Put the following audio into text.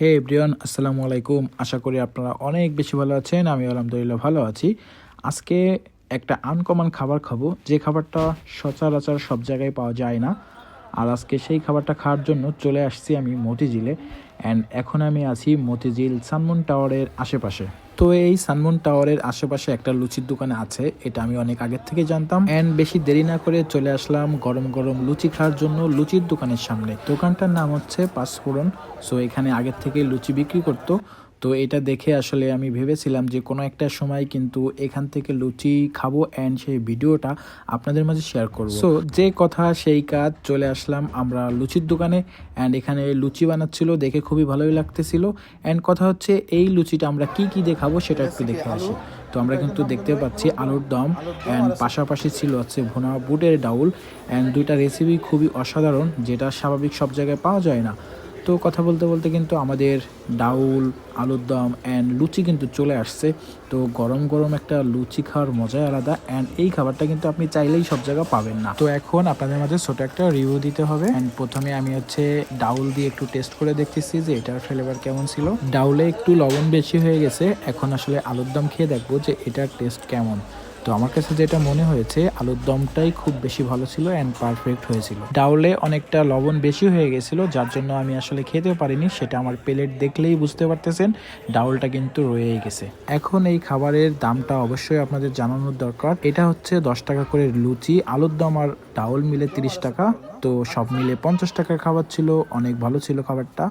হে everyone আসসালামু আলাইকুম। আশা করি আপনারা অনেক বেশি ভালো আছেন। আমি আলহামদুলিল্লাহ ভালো আছি। আজকে একটা আনকমন খাবার খাব। যে খাবারটা সচরাচর সব জায়গায় পাওয়া যায় না। আর আজকে সেই খাবারটা খাওয়ার জন্য চলে আসছি আমি মতিঝিলে। অ্যান্ড এখন আমি আছি মতিঝিল সানমুন টাওয়ারের আশেপাশে। তো এই সানমুন টাওয়ারের আশেপাশে একটা লুচির দোকান আছে, এটা আমি অনেক আগের থেকে জানতাম। এন্ড বেশি দেরি না করে চলে আসলাম গরম গরম লুচি খাওয়ার জন্য লুচির দোকানের সামনে। দোকানটার নাম হচ্ছে পাঁচফোড়ন সো এখানে আগের থেকে লুচি বিক্রি করতো। তো এটা দেখে আসলে আমি ভেবেছিলাম যে কোনো একটা সময় কিন্তু এখান থেকে লুচি খাব অ্যান্ড সেই ভিডিওটা আপনাদের মাঝে শেয়ার করব। সো যে কথা সেই কাজ, চলে আসলাম আমরা লুচির দোকানে অ্যান্ড এখানে লুচি বানাচ্ছিল, দেখে খুবই ভালোই লাগতেছিল। অ্যান্ড কথা হচ্ছে এই লুচিটা আমরা কি কি দেখাবো সেটা একটু দেখে আসি। তো আমরা কিন্তু দেখতে পাচ্ছি আলুর দম অ্যান্ড পাশাপাশি ছিল হচ্ছে ভুনা বুটের ডাউল অ্যান্ড দুইটা রেসিপি খুবই অসাধারণ, যেটা স্বাভাবিক সব জায়গায় পাওয়া যায় না। তো কথা বলতে বলতে কিন্তু আমাদের ডাউল, আলুর দম অ্যান্ড লুচি কিন্তু চলে আসছে। তো গরম গরম একটা লুচি খাওয়ার মজাই আলাদা অ্যান্ড এই খাবারটা কিন্তু আপনি চাইলেই সব জায়গায় পাবেন না। তো এখন আপনাদের মাঝে ছোট একটা রিভিউ দিতে হবে। অ্যান্ড প্রথমে আমি হচ্ছে ডাউল দিয়ে একটু টেস্ট করে দেখতেছি যে এটার ফ্লেভার কেমন ছিল। ডাউলে একটু লবণ বেশি হয়ে গেছে। এখন আসলে আলুর দম খেয়ে দেখব যে এটার টেস্ট কেমন। তো আমার কাছে যেটা মনে হয়েছে, আলুর দমটাই খুব বেশি ভালো ছিল অ্যান্ড পারফেক্ট হয়েছিল। ডাউলে অনেকটা লবণ বেশি হয়ে গেছিল, যার জন্য আমি আসলে খেতে পারিনি, সেটা আমার প্লেট দেখলেই বুঝতে পারতেছেন, ডাউলটা কিন্তু রয়েই গেছে। এখন এই খাবারের দামটা অবশ্যই আপনাদের জানানোর দরকার। এটা হচ্ছে দশ টাকা করে লুচি, আলুর দম আর ডাউল মিলে তিরিশ টাকা, তো সব মিলে পঞ্চাশ টাকার খাবার ছিল, অনেক ভালো ছিল খাবারটা।